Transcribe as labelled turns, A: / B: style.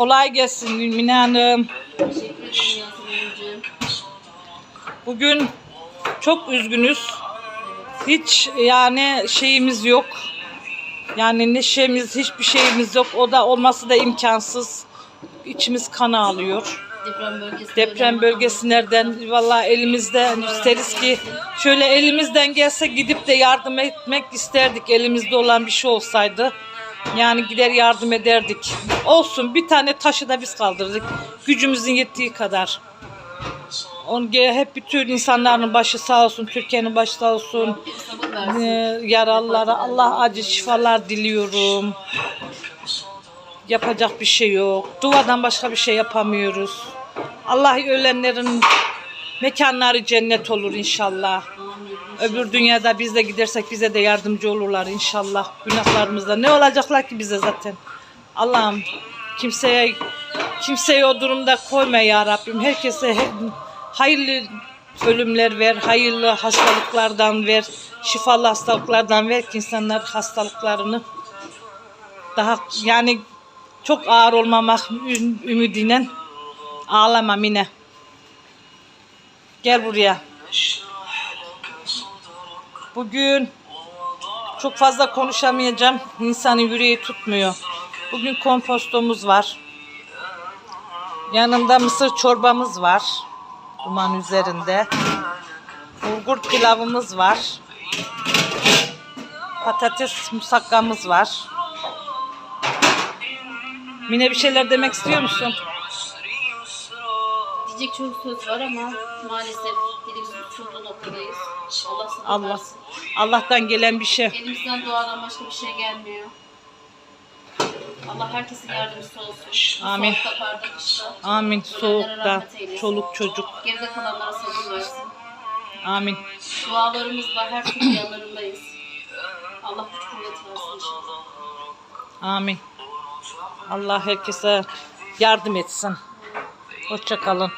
A: Kolay gelsin Mine Hanım. Bugün çok üzgünüz. Hiç yani şeyimiz yok. Yani neşemiz, hiçbir şeyimiz yok. O da olması da imkansız. İçimiz kan ağlıyor.
B: Deprem bölgesi.
A: Deprem bölgesi nereden? Vallahi elimizde isteriz ki şöyle elimizden gelse gidip de yardım etmek isterdik. Elimizde olan bir şey olsaydı. Yani gider yardım ederdik. Olsun bir tane taşı da biz kaldırdık. Gücümüzün yettiği kadar. Ge- hep bütün insanların başı sağ olsun, Türkiye'nin başı sağ olsun. Ee, yaralılara Allah acı şifalar diliyorum. Yapacak bir şey yok. Duadan başka bir şey yapamıyoruz. Allah ölenlerin mekanları cennet olur inşallah. Öbür dünyada biz de gidersek bize de yardımcı olurlar inşallah. Günahlarımızda ne olacaklar ki bize zaten. Allah'ım kimseye kimseyi o durumda koyma ya Rabbim. Herkese he- hayırlı ölümler ver, hayırlı hastalıklardan ver, şifalı hastalıklardan ver ki insanlar hastalıklarını daha yani çok ağır olmamak üm- ümidiyle ağlama Mine. Gel buraya. Bugün çok fazla konuşamayacağım. İnsanın yüreği tutmuyor. Bugün kompostomuz var. Yanında mısır çorbamız var. Duman üzerinde. Bulgur pilavımız var. Patates musakkamız var. Mine bir şeyler demek istiyor musun?
B: Diyecek çok söz var ama maalesef dilimizin tutulduğu noktadayız. Allah sabır
A: Allah.
B: versin.
A: Allah'tan gelen bir şey.
B: Elimizden duadan başka bir şey gelmiyor. Allah herkesin yardımcısı olsun.
A: Amin.
B: Soğukta, karda, kışta.
A: Amin.
B: Ölenlere
A: Soğukta,
B: rahmet eylesin.
A: çoluk çocuk.
B: Geride kalanlara sabır versin.
A: Amin.
B: Dualarımızla her türlü yanlarındayız. Allah güç kuvvet versin inşallah.
A: Amin. Allah herkese yardım etsin. Hoşça kalın.